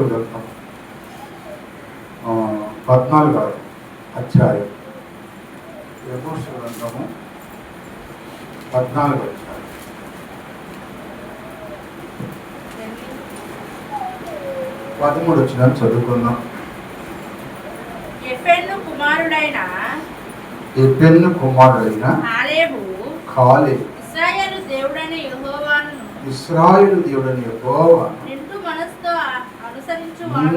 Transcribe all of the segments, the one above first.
గ్రంథం ఆ, పద్నాలుగు అధ్యాయం. గ్రంథము పద్నాలుగు అధ్యాయం. పదమూడు వచ్చిన చదువుకుందాం. ఎఫెన్ను కుమారుడైన ఎపెన్ను కుమారుడైన కాలేబు కాలే ఇస్రాయేలు దేవుడైన యెహోవాను ఇస్రాయేలు దేవుడని యెహోవా. నిండు మనసుతో అనుసరించువాడు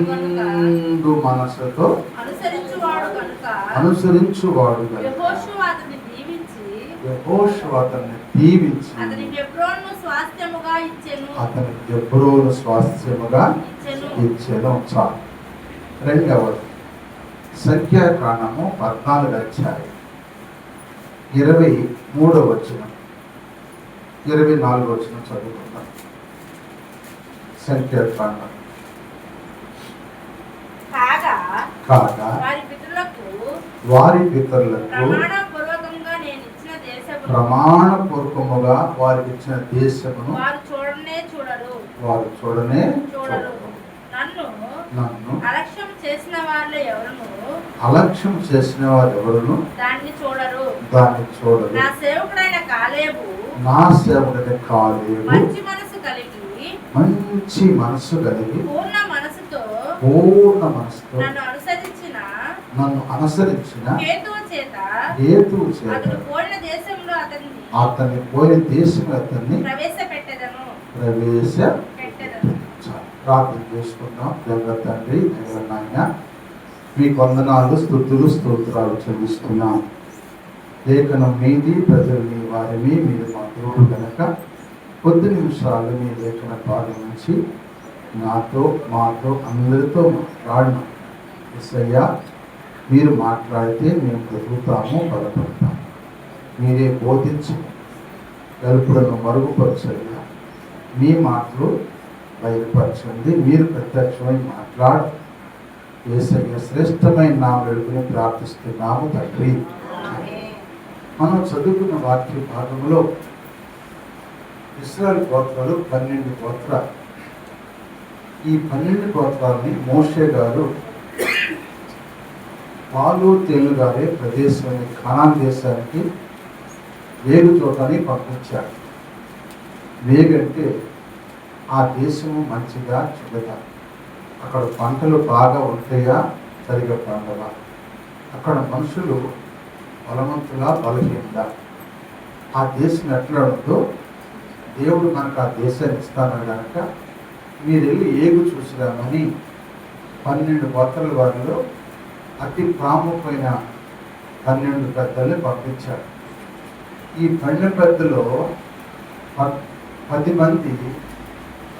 నిండు మనసుతో అనుసరించువాడు కనుక. అనుసరించువాడు గనుక యెహోషువ అతన్ని దీవించి. యెహోషు అతన్ని దీవించి. అతని హెబ్రోను స్వాస్థ్యముగా ఇచ్చెను. అతని స్వాస్థ్యముగా ఇచ్చెను. చాలు రెండవది. సంఖ్యాకాండము పద్నాలుగు అధ్యాయం. ఇరవై మూడవ వచ్చిన ఇరవై నాలుగు వచ్చిన చదువుకుందాం సంఖ్యాకాండం కాగా వారి పితరులకు దేశమును ప్రమాణపూర్వకముగా వారికి ఇచ్చిన దేశమును వారు చూడనే చూడరు. నన్ను నన్ను అలక్ష్యం చేసిన వాళ్ళు ఎవరును? అలక్ష్యం చేసిన వారు ఎవరును? దాన్ని చూడరు. దాన్ని చూడరు. నా సేవకుడైన కాలేబు నా సేవకుడిని కాలేవు. మంచి మనసు కలిగి మంచి మనసు కలిగి పూర్ణ మనసుతో పూర్ణ మనసుతో నన్ను అనుసరించిన నన్ను అనుసరించిన హేతువు చేత హేతువు చేత అతడు పోయిన దేశంలో అతన్ని అతన్ని పోయిన దేశం అతన్ని ప్రవేశపెట్టెదను. ప్రవేశ పెట్టెదను ప్రార్థన చేసుకుందాం. దేవ తండ్రి దేవ నాయన మీ వందనాలు స్థుతులు స్తోత్రాలు చెల్లిస్తున్నాం. లేఖనం మీది ప్రజలు మీ వారిని మీరు మా దేవుడు కనుక కొద్ది నిమిషాలు మీ లేఖన భాగం నుంచి నాతో మాతో అందరితో మాట్లాడను. ఎస్ఐయా మీరు మాట్లాడితే మేము బ్రతుకుతాము బలపడతాము. మీరే బోధించి గలుపులను మరుగుపరచయ్యా. మీ మాటలు బయలుపరచండి మీరు ప్రత్యక్షమై మాట్లాడు ఏసయ్య శ్రేష్టమైన నామ ప్రార్థిస్తున్నాము తండ్రి. మనం చదువుకున్న వాక్య భాగంలో ఇస్రాయల్ గోత్రాలు పన్నెండు గోత్ర ఈ పన్నెండు గోత్రాలని మోషే గారు పాలు తేలు గారే ప్రదేశాన్ని ఖానాన్ దేశానికి వేగు చోటని పంపించారు. వేగంటే ఆ దేశము మంచిగా చెడ్డదా? అక్కడ పంటలు బాగా ఉంటాయా సరిగా పండవా? అక్కడ మనుషులు బలవంతులా బలహీనదా ఆ దేశం ఎట్లా ఉందో దేవుడు మనకు ఆ దేశాన్ని ఇస్తాను కనుక మీరు వెళ్ళి ఏగు చూసిరామని పన్నెండు గోత్రాల వారిలో అతి ప్రాముఖ్యమైన పన్నెండు పెద్దల్ని పంపించాడు. ఈ పన్నెండు పెద్దలో ప- పది మంది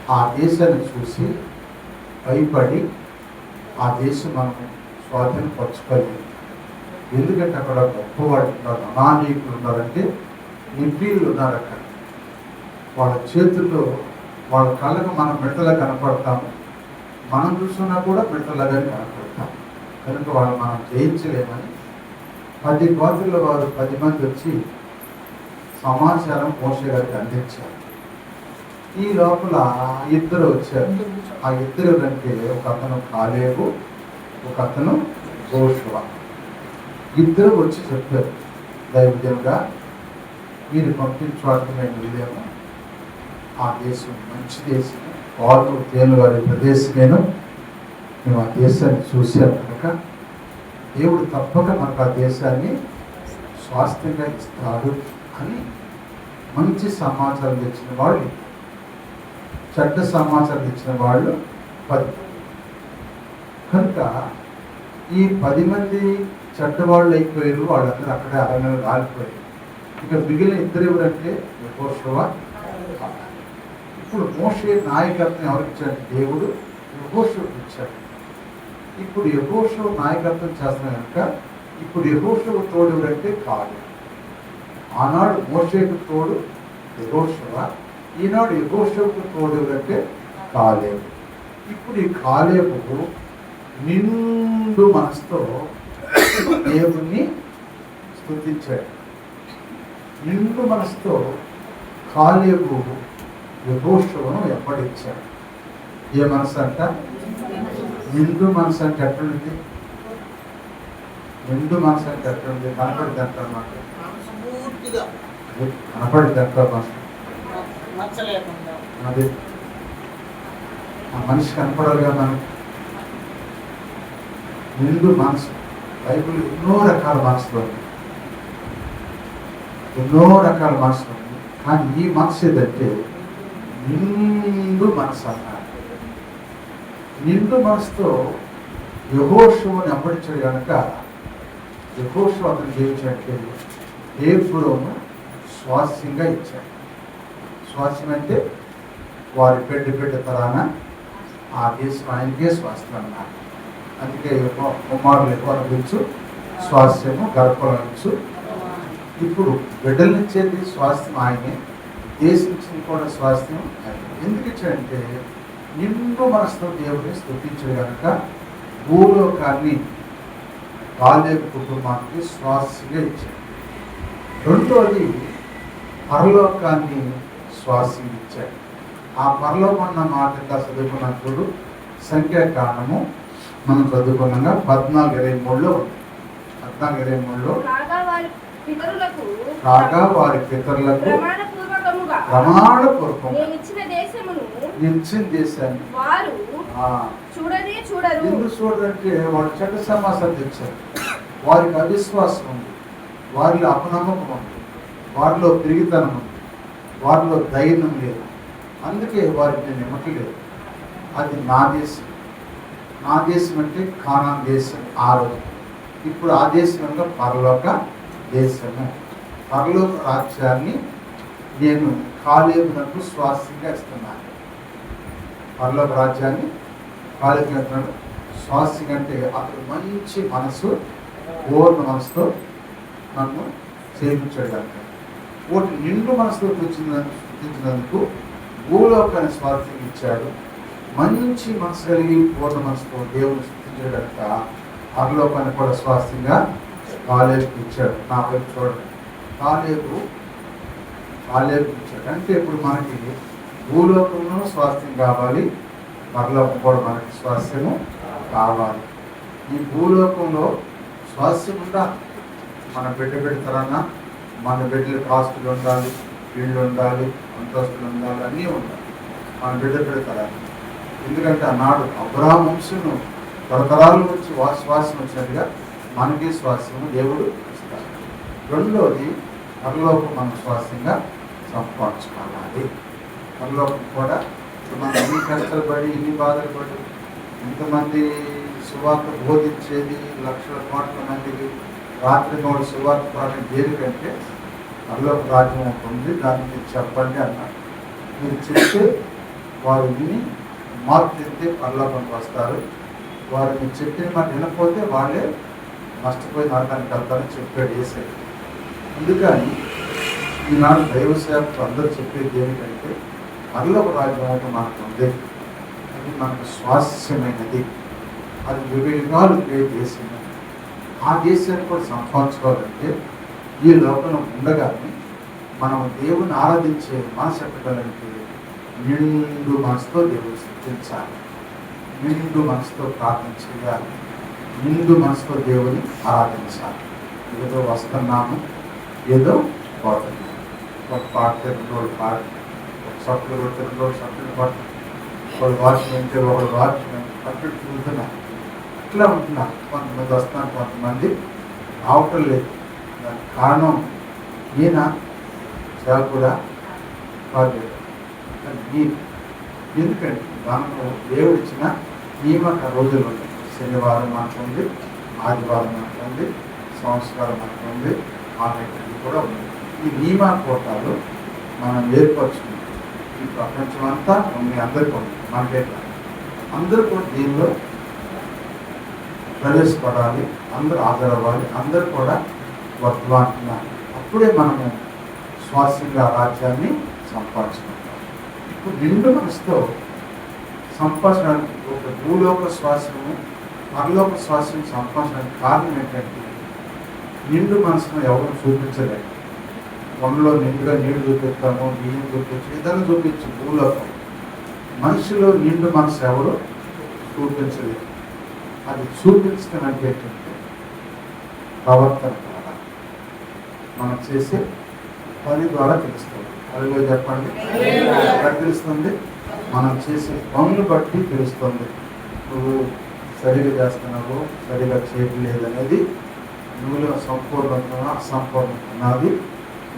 ఆ దేశాన్ని చూసి భయపడి ఆ దేశం మనం స్వాధీనపరచుకోలేదు ఎందుకంటే అక్కడ గొప్పవాడు ఉన్నారు అనానీకులు ఉన్నారంటే నిబ్బీలు ఉన్నారు అక్కడ. వాళ్ళ చేతుల్లో వాళ్ళ కళ్ళకు మనం బిడ్డలా కనపడతాము. మనం చూస్తున్నా కూడా బిడ్డలాగానే కనపడతాం కనుక వాళ్ళు మనం జయించలేమని పది గోత్రుల వారు పది మంది వచ్చి సమాచారం మోసే గారికి అందించారు. ఈ లోపల ఇద్దరు వచ్చారు. ఆ ఇద్దరు అంటే ఒక అతను కాలేవు ఒక అతను గోష్వా ఇద్దరు వచ్చి చెప్పారు. దైవ్యంగా మీరు పంపించడానికి మేము వెళ్ళాము. ఆ దేశం మంచి దేశం. వాళ్ళు తేలు వారి ప్రదేశమేను. మేము ఆ దేశాన్ని చూసాం కనుక దేవుడు తప్పక మనకు ఆ దేశాన్ని స్వాస్థ్యంగా ఇస్తాడు అని మంచి సమాచారం తెచ్చిన వాళ్ళు. చెడ్డ సమాచారం తెచ్చిన వాళ్ళు పది కనుక ఈ పది మంది చెడ్డవాళ్ళు అయిపోయారు వాళ్ళందరూ అక్కడే అరణ్యం రాలిపోయారు. ఇక మిగిలిన ఇద్దరు ఎవరంటే యెహోషువ ఇప్పుడు మోషే నాయకత్వం ఎవరిచ్చాడు దేవుడు యహోషుకు ఇచ్చాడు. ఇప్పుడు యహోషు నాయకత్వం చేస్తున్న కనుక ఇప్పుడు యహోషుకు తోడు ఎవరంటే కాదు ఆనాడు మోషేకు తోడు యహోషువ ఈనాడు యహోషుకు తోడు ఎవరంటే కాలేవు ఇప్పుడు ఈ కాలేపు నిండు మనసుతో దేవుణ్ణి స్తుతించాడు నిండు మనసుతో కాలేబు యహోషువను వెంబడించాడు. ఏ మనసు అంట నిండు మనసు అంటే ఎట్లుంది నిండు మనసు అంటే ఎట్లుంది కనపడింది అంటారు మాట మనసు పూర్తిగా అది కనపడింది అంటారు మనసు అది. ఆ మనిషి కనపడాలిగా మనకి. నిండు మనసు. బైబుల్ ఎన్నో రకాల మనసులో ఎన్నో రకాల మనసులో కానీ ఈ మనసు ఏదంటే నిండు మనసు అన్నారు నిండు మనసుతో యహోషువుని అప్పడించాడు కనుక యహోషు అతను ఏ ఏపులోను స్వాస్యంగా ఇచ్చాడు. స్వాస్యం అంటే వారి బిడ్డ బిడ్డ తరాన ఆ దేశం ఆయనకే స్వాస్థ్యం అన్నారు. అందుకే కుమారులు ఎక్కువ అనుభవించు స్వాస్థ్యము గర్భంచు ఇప్పుడు బిడ్డలనిచ్చేది స్వాస్థ్యం ఆయనే దేశం కూడా స్వాస్థ్యం ఆయన. ఎందుకు ఇచ్చాడంటే నిండు మనసుతో దేవుడిని స్థుతించాడు కనుక భూలోకాన్ని బాల్యపు కుటుంబానికి స్వాస్థ్యంగా ఇచ్చాడు. రెండోది పరలోకాన్ని స్వాస్థ్యం ఇచ్చాడు. ఆ పరలోకం అన్న మాట చదువుకున్నప్పుడు సంఖ్యాకారణము మనం చదువుకున్నాగా పద్నాలుగు ఇరవై మూడులో. పద్నాలుగు ఇరవై మూడులో కాగా వారి పితరులకు ఇచ్చిన దేశమును నిలిచిన దేశాన్ని వారు చూడనే చూడరు. ఎందుకు చూడంటే వాడు చెడ్డ సమాసాలు తెచ్చారు. వారికి అవిశ్వాసం ఉంది. వారిలో అపనమ్మకం ఉంది. వారిలో పెరిగితనం ఉంది. వారిలో ధైర్యం లేదు. అందుకే వారికి నేను ఇమ్మట్లేదు అది నా దేశం. ఆ దేశం అంటే కానా దేశం ఆ రోజు ఇప్పుడు ఆ దేశం అంటే పరలోక దేశము. పరలోక రాజ్యాన్ని నేను కాలేబునకు స్వాస్థ్యంగా ఇస్తున్నాను. పరలోక రాజ్యాన్ని కాలేబునకు స్వాస్థ్యం అంటే అతడు మంచి మనసు పూర్ణ మనసుతో నన్ను చేయించాడు ఒకటి నిండు మనసుతో కూర్చున్నందుకు భూలోకాన్ని స్వాస్థ్యం ఇచ్చాడు. మంచి మనసు కలిగి పూర్ణ మనసుతో దేవుని స్థుతించాడు కనుక పరలోకాన్ని కూడా స్వాస్థ్యంగా కాలేజీకి ఇచ్చాడు. నా వైపు చూడండి. కాలేబు కాలేజీకి ఇచ్చాడు. అంటే ఇప్పుడు మనకి భూలోకంలో స్వాస్థ్యం కావాలి పరలోకం కూడా మనకి స్వాస్థ్యము కావాలి. ఈ భూలోకంలో స్వాస్థ్యం ఉండాలి మన బిడ్డ పెడతారన్నా మన బిడ్డలకు ఆస్తులు ఉండాలి ఇళ్ళు ఉండాలి అంతస్తులు ఉండాలి అన్నీ ఉండాలి. మన బిడ్డ పెడతారని ఎందుకంటే ఆనాడు అబ్రాహం వంశను తరతరాల నుంచి వా శ్వాసం వచ్చినట్టుగా మనకి శ్వాసము దేవుడు ఇస్తాడు రెండోది పరలోకం మనం శ్వాసంగా సంపాదించుకోవాలి. పరలోకం కూడా మనం ఎన్ని కష్టాలు పడి ఎన్ని బాధలు పడి ఎంతమంది సువార్త బోధించేది లక్షల కోట్ల మందికి రాత్రి మూడు సువార్త ప్రాణం దేనికంటే పరలోక రాజ్యం ఒకటి ఉంది దాన్ని మీరు చెప్పండి అన్నారు. మీరు చెప్తే వారు విని మార్పు చెందితే పరలోకంకి వస్తారు. వారు మీరు చెప్పిన మాట వినకపోతే వాళ్ళే నష్టపోయి నరకానికి వెళ్తారని చెప్పాడు వేసాడు అందుకని ఈనాడు దైవ సేవకు అందరూ చెప్పేది ఏమిటంటే పరలోక రాజ్యం మనకు ఉంది. అది మనకు స్వాస్యమైనది అది వివేకాలు ఉండే దేశము. ఆ దేశాన్ని కూడా సంపాదించుకోవాలంటే ఈ లోకంలో ఉండగానే మనం దేవుని ఆరాధించే మనసు ఎక్కగలంటే నిండు మనసుతో దేవుడు స్థుతించాలి నిండు మనసుతో ప్రార్థన చేయాలి నిండు మనసుతో దేవుని ఆరాధించాలి. ఏదో వస్తున్నాము ఏదో పోతున్నాము. ఒక పాట రెండు రోజులు పాట ఒక సట్లు కొడితే రెండు రోజులు సట్లు పట్టు ఒకడు వాచ్మెన్ అంటే ఒకడు వాచ్మెన్. పట్టు చూస్తున్నారు ఇట్లా ఉంటున్నారు కొంతమంది వస్తున్నారు కొంతమంది అవటం లేదు. దానికి కారణం ఈయన సేవకుడా కాదు కానీ ఎందుకంటే దాంట్లో దేవుడు ఇచ్చిన నియమక రోజులు. ఉన్నాయి శనివారం మాట్లాడి ఉంది ఆదివారం మాట్లాడి సంవత్సరాలు మాట్లాడి మనకు కూడా ఉంది. ఈ నియమ కోటాలు మనం ఏర్పరచుకుంటాం ఈ ప్రపంచం అంతా మీ అందరికీ ఉంది మనకే కాదు. అందరూ కూడా దీనిలో ప్రవేశపడాలి అందరూ హాజరవ్వాలి అందరూ కూడా వర్తమానున్నారు అప్పుడే మనము స్వాస్యంగా రాజ్యాన్ని సంపాదించుకుంటాం. ఇప్పుడు నిండు మనసుతో సంపాదించడానికి ఒక భూలోక శ్వాసము పరలోక శ్వాసం సంపాదించడానికి కారణం ఏంటంటే నిండు మనసును ఎవరు చూపించలేదు వండలో నిండుగా నీళ్ళు చూపిస్తాము బియ్యం చూపించు ఏదైనా చూపించు భూలోకం. మనిషిలో నిండు మనసు ఎవరు చూపించలేదు అది చూపించడం అంటే ఏంటంటే ప్రవర్తన ద్వారా. మనం చేసే పని ద్వారా తెలుస్తుంది. అదిలో చెప్పండి. తెలుస్తుంది మనం చేసే పనులు బట్టి తెలుస్తుంది. నువ్వు సరిగా చేస్తున్నావు సరిగా చేయడం లేదనేది నువ్వులో సంపూర్ణంగా అసంపూర్ణంగా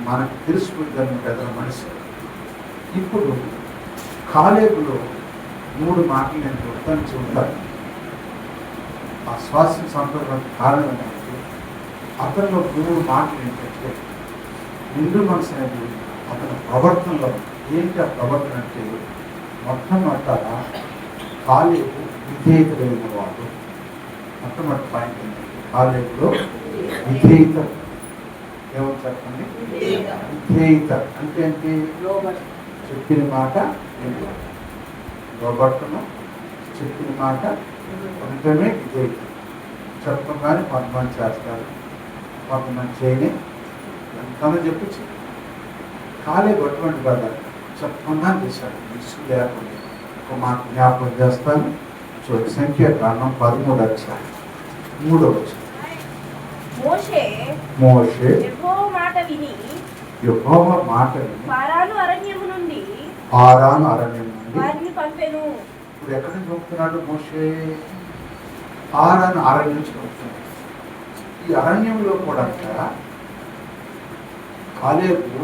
మనకు తెలుసుకుంటాను పెద్ద మనిషి. ఇప్పుడు కాలేకులో మూడు మాటలు నేను గుర్తించి ఉంటాను ఆ శ్వాస సంపూర్ణ కారణం ఏంటంటే అతనిలో మూడు మాటలు ఏంటంటే నిండు మనసు అనేది అతని ప్రవర్తనలో ఏంటి ఆ ప్రవర్తన అంటే మొట్టమొదట కాలేపు విధేయత వాడు మొట్టమొదటి పాయింట్ ఏంటంటే కాలేపులో విధేయత. ఏమని చెప్పండి? విధేయత. అంటే ఏంటి చెప్పిన మాట లోబట్టను చెప్పిన మాట వెంటనే విధేయత. చెప్పగానే కొంతమంది చేస్తారు. కొంతమంది చేయని ఎంతనో చెప్పి చెయ్యి. అటువంటి పదార్థం చెప్పకుండా చేశాడు విసుగు లేకుండా ఒక మాట జ్ఞాపకం చేస్తాను చూడండి సంఖ్యాకాండం పదమూడు వచ్చాయి మూడో వచ్చాయి మోషే మోషే యెహోవా మాట విని యెహోవ మాట విని పారాను అరణ్యము నుండి ఆరాను అరణ్యం నుండి వారిని పంపెను ఇప్పుడు ఎక్కడ పంపుతున్నాడు మోషే? ఆరాను అరణ్యం నుంచి పంపుతున్నాడు ఈ అరణ్యంలో కూడా కాలేపు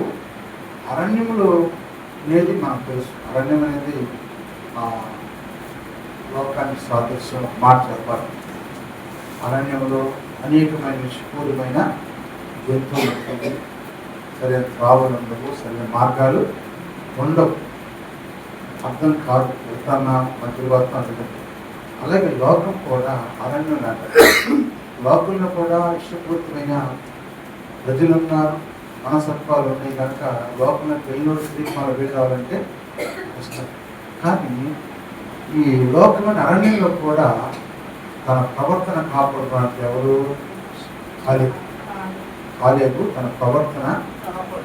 అరణ్యంలో అనేది మనకు తెలుసు. అరణ్యం అనేది లోకానికి సాదృశ్యం మాట చెప్పాలి అరణ్యంలో అనేకమైన నిష్పూరమైన జంతువులు ఉంటుంది సరైన త్రావులు ఉండవు సరైన మార్గాలు ఉండవు. అర్థం కాదు వెళ్తానా మధ్యవర్తాలు అలాగే లోకం కూడా అరణ్యం లాంటి లోకంలో కూడా ఇష్టపూర్తమైన ప్రజలున్నారు మనసత్వాలు ఉన్నాయి కనుక లోపల పెళ్ళోడు స్త్రీకి వెళ్ళాలంటే కష్టం. కానీ ఈ లోకమైన అరణ్యంలో కూడా తన ప్రవర్తన కాపాడుకోవడానికి ఎవరు కాలేదు. కాలేదు తన ప్రవర్తన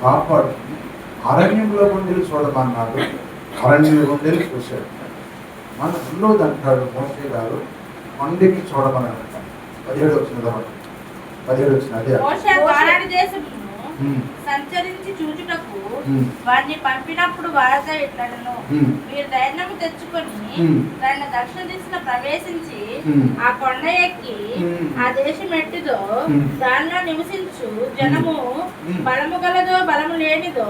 కాపాడుతుంది. అరణ్యంలో గుండెలు చూడమన్నాడు. అరణ్యంలో గుండెలు చూశాడు. మన ఉండదు అంటాడు మోసే గారు కొండెక్కి చూడమన్నాడు. పదిహేడు వచ్చిన తర్వాత. పదిహేడు వచ్చిన అదే సంచరించి చూచుటకు వారిని పంపినప్పుడు వారితో ఇట్లను మీరు ధైర్యం తెచ్చుకొని. దాన్ని దక్షిణ దిశన ప్రవేశించి. ఆ కొండ ఎక్కి. ఆ దేశం ఎట్టిదో. దానిలో నివసించు జనము. బలము గలదో బలము లేనిదో.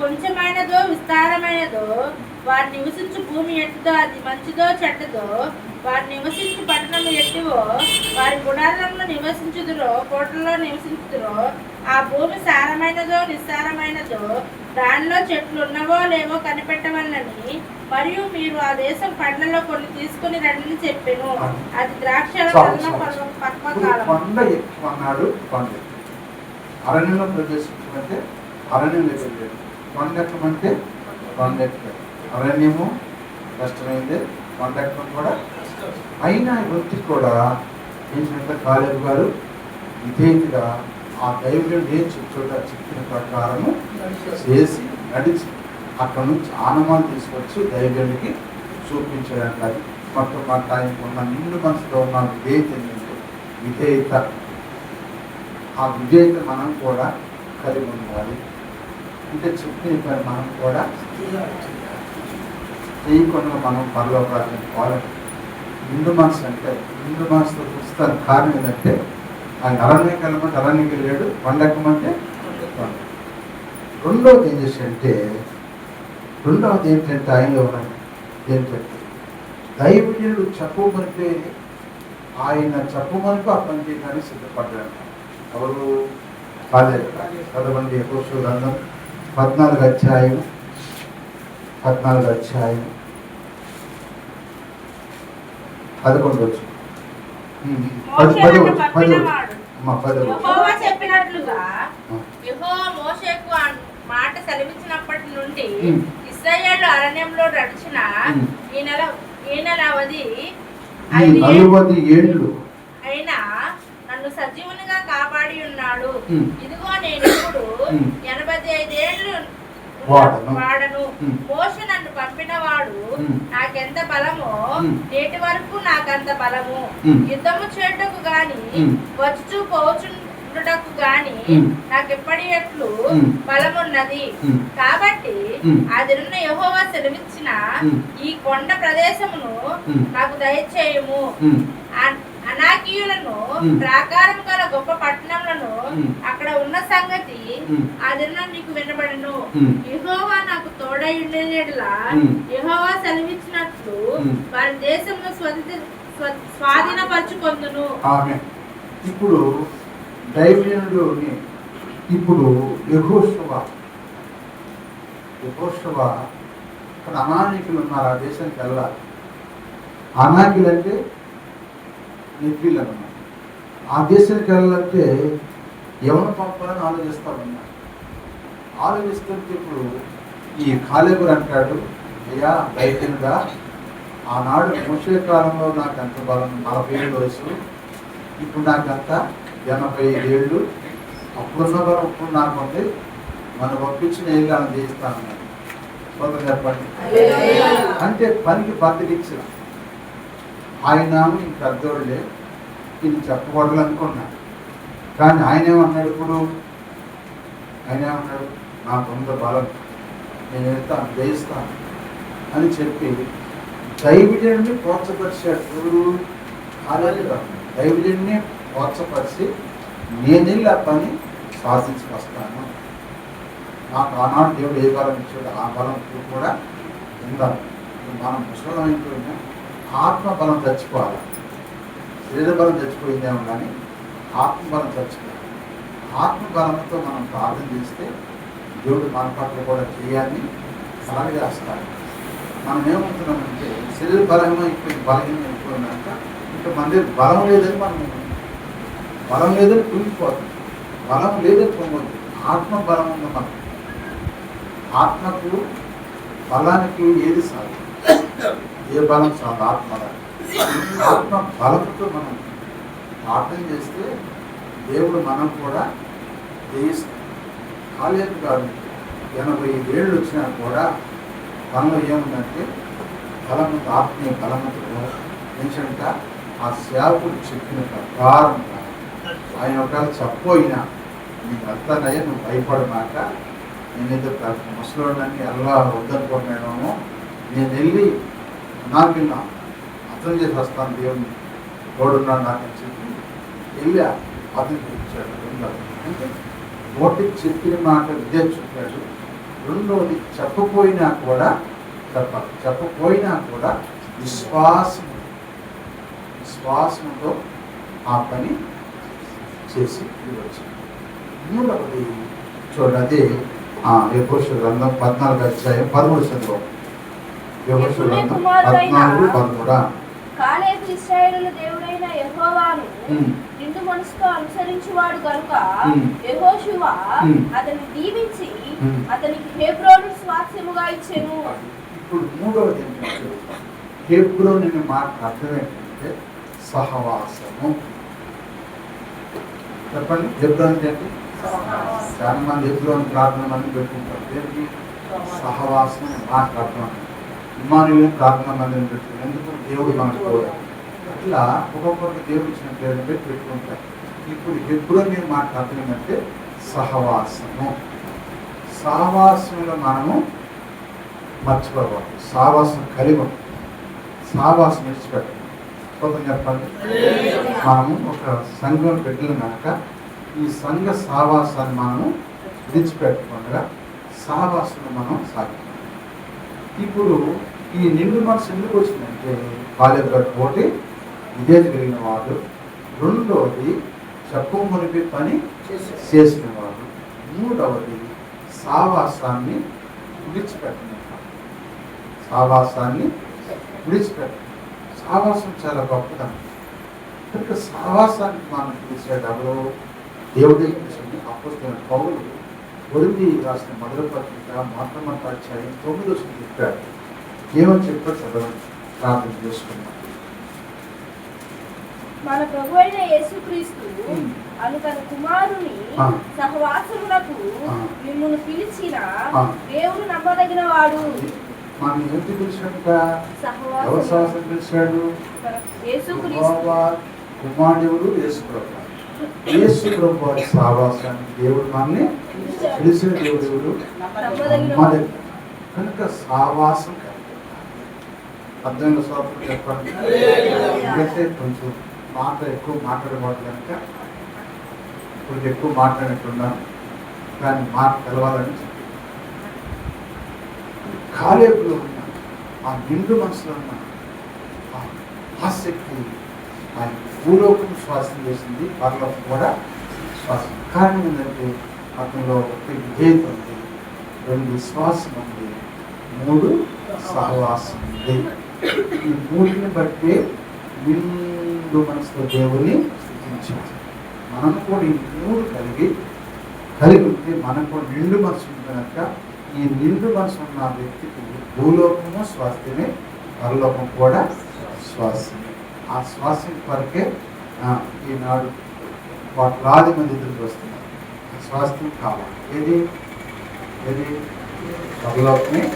కొంచెమైనదో విస్తారమైనదో వారు నివసించు భూమి ఎట్టిదో అది మంచిదో చెడ్డదో వారు నివసించు పట్టణం ఎట్టివో వారి గుడారంలో నివసించుదురో కోటల్లో నివసించుదురో ఆ భూమి సారమైనదో నిస్సారమైనదో దానిలో చెట్లు ఉన్నవో లేవో కనిపెట్టవల్లని మరియు మీరు ఆ దేశం పండ్లలో కొన్ని తీసుకుని రండి చెప్పాను. అది ఎక్కు. అరణ్యంలో ప్రవేశించమంటే అరణ్యం ఎక్కమంటే కొండ ఎక్కాడు అరణ్యము కష్టమైంది. ఎక్కడం కూడా అయినా వృత్తి కూడా ఏంటంటే కాలేరు గారు విధేయతగా ఆ దైవం ఏం చెప్తుంట చెప్పిన ప్రకారము చేసి నడిచి అక్కడ నుంచి ఆనమాలు తీసుకొచ్చి దైవానికి చూపించడానికి అది మొత్తం మాట ఆయనకు ఉన్న నిండు మనసులో ఉన్న విధేయత ఏంటంటే విధేయత. ఆ విధేయత మనం కూడా కలిగి ఉండాలి. అంటే చెప్పిన పని మనం కూడా చేయకుండా మనం పరలోకాలను పోవాలి. నిండు మనసు అంటే నిండు మనసులో పుస్తకం కారణం ఏంటంటే ఆయన అరణ్యం వెళ్ళమంటే అరణ్యం వెళ్ళాడు. వండకమంటే కొండ. రెండవది ఏం చేశాడంటే రెండవది ఏంటంటే ఆయనలో ఏంటంటే దైవజనుడు చెప్పమనిపే ఆయన చెప్పమనిపి ఆ పని చేయడానికి సిద్ధపడ్డాడు. ఎవరు? కాదే చదవండి ఎక్కువ గ్రంథం పద్నాలుగు అధ్యాయం పద్నాలుగు అధ్యాయం పదకొండు వచ్చు చెప్పినట్లుగా మోషేకు మాట సెలవిచ్చినప్పటి నుండి ఉమ్. ఇశ్రాయేలు అరణ్యంలో నడిచిన. ఈ నెల ఈ నెల అవధి ఈ ఐదు ఏ- నలువది ఏండ్లు అయినా నన్ను సజీవునిగా కాపాడి ఉన్నాడు. ఇదిగో నేను ఇప్పుడు. ఎనభై ఐదేళ్ళు వాడను. మోష నన్ను పంపిన వాడు ఉమ్. నాకెంత బలమో. నేటి వరకు నాకంత బలము. యుద్ధము చేయటకు గాని పోచుండుటకు గాని ఉమ్. నాకు ఎప్పటి ఎట్లు. బలమున్నది. కాబట్టి. ఆ దినున్న యెహోవా సెలవిచ్చిన. ఈ కొండ ప్రదేశమును. నాకు దయచేయము అనాకీయులను. ప్రాకారం గల గొప్ప పట్టణములను. అక్కడ ఉన్న సంగతి దినం నీకు వినబడను. యెహోవా నాకు తోడై ఉండేలా. యెహోవా సెలవిచ్చినట్లు. వారి దేశంలో స్వతంత్ర స్వ- స్వాధీనపరచుకొందును ఇప్పుడు ఇప్పుడు యహోశవ యహోశవ ఇక్కడ అనానికులు ఉన్నారు ఆ దేశానికి వెళ్ళాలి అనాకిలు అంటే అన్నమాట ఆ దేశానికి వెళ్ళాలంటే ఎవరు పంపాలని ఆలోచిస్తా ఉన్నారు ఆలోచిస్తుంటే ఇప్పుడు ఈ కాలేబురు అంటాడు అయ్యా దైత్యునుడా ఆనాడు మోసే కాలంలో నాకు ఎంత బలం? నలభై ఏళ్ళు వయసు. ఇప్పుడు నాకంత? ఎనభై ఏళ్ళు అప్పుడున్న బలం ఇప్పుడు నాకు ఉంది మనం పంపించిన ఏళ్ళు చేయిస్తాను సోదరు చెప్పండి అంటే పనికి బద్దకిచ్చిన ఆయన ఇంక పెద్దోళ్ళే. ఇది చెప్పకూడదు అనుకున్నా కానీ ఆయన ఏమన్నాడు ఇప్పుడు? ఆయన ఏమన్నాడు నాకు బలం. నేను వెళ్తాను జయిస్తాను? అని చెప్పి దైవజుడిని ప్రోత్సపరిచాడు ఎవరు? కాలేదు దైవజనుడిని ప్రోత్సపరిచి నేను వెళ్ళి ఆ పని సాధించి వస్తాను నాకు ఆనాడు దేవుడు ఏ బలం ఇచ్చాడు ఆ బలం కూడా ఉండాలి. మనం ముసలం అయిపోయినా ఆత్మ బలం చచ్చిపోవాలి శరీర బలం చచ్చిపోయిందేమో కానీ ఆత్మబలం చచ్చిపోవాలి ఆత్మ బలంతో మనం ప్రార్థన చేస్తే దేవుడు మన పట్ల కూడా చేయాలని అలాగే చేస్తాడు మనం ఏమవుతున్నామంటే శరీర బలం అయిపోయింది బలహీనం అయిపోయినాక ఇంకా మన దగ్గర బలం లేదని మనం బలం లేదని కుంగిపోతుంది బలం లేదని పొంగొద్దు. ఆత్మ బలం ఉంది మనకు. ఆత్మకు బలానికి ఏది సాధ్యం? ఏ బలం సాగు ఆత్మ ఆత్మ బలంతో మనం ప్రార్థన చేస్తే దేవుడు మనం కూడా జయిస్తాం. కాలేదు కాదు ఎనభై ఏళ్ళు వచ్చినా కూడా మనలో ఏముందంటే బలమంత ఆత్మీయ బలమతో ఏంటంట ఆ సేవకుడు చెప్పిన ప్రకారం ఆయన ఒకవేళ చెప్పపోయినా నీకు వెళ్తానయ్యా నువ్వు భయపడమాక నేనైతే ముసలోడని ఎలా వద్దనుకుంటున్నాను నేను వెళ్ళి నాకు అర్థం చేసి వస్తాను దేవుని తోడున్నాడు నాకు అని చెప్పి వెళ్ళి అతనికి ఇచ్చాడు రెండవది అంటే ఒకటి చెప్పిన మాట విద్య చెప్పాడు రెండవది చెప్పపోయినా కూడా చెప్పాలి. చెప్పపోయినా కూడా విశ్వాసం విశ్వాసంతో ఆ పని చేసి వచ్చింది మూడవది చూడండి అదే యహోష గ్రంథం పద్నాలుగు అధ్యాయం పదమూడు చంద్రం పద్నాలుగు పదమూడా ఇస్రాయేలు దేవుడైన యెహోవాను ఉమ్. నిండు మనసుతో అనుసరించువాడు ఉమ్. అతన్ని దీవించి. అతనికి హెబ్రోను స్వాస్యముగా ఇచ్చెను. ఇప్పుడు మూడవది ఏంటంటే హెబ్రోన్ అనే మాట అర్థం ఏంటంటే సహవాసము. చెప్పండి హెబ్రోన్ అంటే ఏంటి? చాలా మంది హెబ్రోన్ ప్రార్థన మంది పెట్టుకుంటారు. దేనికి? సహవాసం. అనే మాట అర్థం ఇమానులు ప్రార్థన మందిని ఎందుకు దేవుడు మనకు అట్లా ఒక్కొక్కరికి దేవుడు ఇచ్చిన పేరు పెట్టి పెట్టుకుంటారు. ఇప్పుడు ఎప్పుడో మీరు మాట అర్థం ఏంటంటే సహవాసము. సహవాసంలో మనము మర్చిపోవాలి సావాసం కలిగి ఉంటుంది. సావాసం విడిచిపెట్టాలి కొంత చెప్పండి? మనము ఒక సంఘం పెట్టిన కనుక ఈ సంఘ సావాసాన్ని మనము విడిచిపెట్టకుండా సావాసం మనం సాగుతాం ఇప్పుడు ఈ నిండు మనసు ఎందుకు వచ్చిందంటే బాల్యం ఒకటి ఇదే కలిగిన వాడు రెండవది చెప్పు మునిపి పని చేసిన వాడు మూడవది సావాసాన్ని విడిచిపెట్టిన సావాసాన్ని విడిచిపెట్ట సావాసం చాలా గొప్పదనం. కనుక సావాసానికి మనం పిలిచేటప్పుడు దేవుడి అప్పుడు పౌరులు ఒరిమి రాసిన మొదటి పత్రిక మొట్టమొదటి అధ్యాయం తొమ్మిది చెప్పాడు ఏమని చెప్పాడు చదవండి ప్రార్థన చేసుకున్నాం మన ప్రభు అయిన యేసుక్రీస్తు. అను తన కుమారుని ఆ. మిమ్మల్ని పిలిచిన. దేవుడు నమ్మదగిన వాడు మనం ఏంటి పిలిచినట్టుగా ఎవరు సహవాసం పిలిచాడు కుమారుడు యేసు ప్రభు యేసు ప్రభు వారి సావాసాన్ని దేవుడు మనల్ని పిలిచిన దేవుడు. కనుక సావాసం కలిగి పద్దెనిమిది సంవత్సరాలు ఎందుకంటే కొంచెం మాట ఎక్కువ మాట్లాడబోదు కనుక. ఇప్పుడు ఎక్కువ మాట్లాడినట్టున్నాను కానీ మాట కలవాలని చెప్పి. కాలేపులో ఉన్న ఆ నిండు మనసులో ఉన్న ఆ ఆసక్తి ఆ భూలోకం శ్వాసం చేసింది పరలోకం కూడా శ్వాసం కారణం ఏంటంటే అతనిలో ఒకటి విధేయత ఉంది రెండు విశ్వాసం ఉంది మూడు సహవాసం ఉంది. ఈ మూడిని బట్టి నిండు మనసుతో దేవుని సృష్టించింది మనం కూడా ఈ మూడు కలిగి కలిగి ఉంటే మనం కూడా నిండు మనసు ఉంది కనుక ఈ నిండు మనసు ఉన్న వ్యక్తికి భూలోకము స్వాస్థ్యమే పరలోకం కూడా శ్వాసమే ఆ శ్వాసం కొరకే ఈనాడు కోట్లాది మంది ఎదురు వస్తున్నారు. స్వాస్థ్యం కావాలి. ఏది? ఏది? పరలోకమే.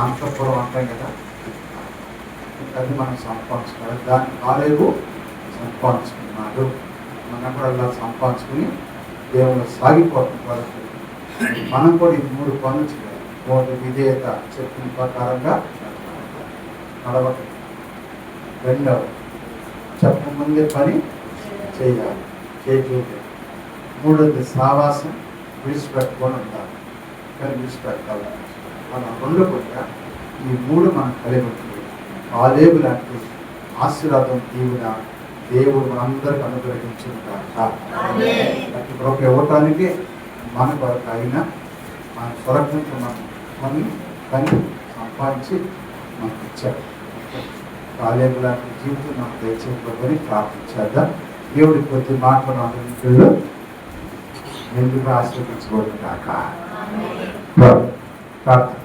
అంతఃపురం అంటాం కదా. అది మనం సంపాదించుకోవాలి. దాన్ని కాలేవు సంపాదించుకున్నాడు మనం కూడా అలా సంపాదించుకుని దేవుడు సాగిపోవడం మనం కూడా ఈ మూడు పనులు చేయాలి. ఒకటి విధేయత చెప్పిన ప్రకారంగా నడవటం. రెండవ చెప్పకముందే పని చేయాలి. చేయకూడదు మూడోది సావాసం విడిచిపెట్టుకొని ఉండాలి. కానీ విడిచిపెట్టాలి. మన రెండు కూడా ఈ మూడు మనం కలిగి ఉంటుంది కాలేబు లాంటి ఆశీర్వాదం దీవున దేవుడు మనందరికి అనుగ్రహించుకుంటాక ప్రతి ఒక్క ఇవ్వటానికి మన కొరకు అయినా మన కొరకు మనం మనం పని సంపాదించి మనకు ఇచ్చారు కాలేబు లాంటి జీవితం మనకు తెచ్చేటువంటి ప్రార్థించేద్దాం దేవుడి కొద్ది మాట్లాడాలి ఎందుకు ఆశీర్వదించబోతుంది కాక ప్రార్థన.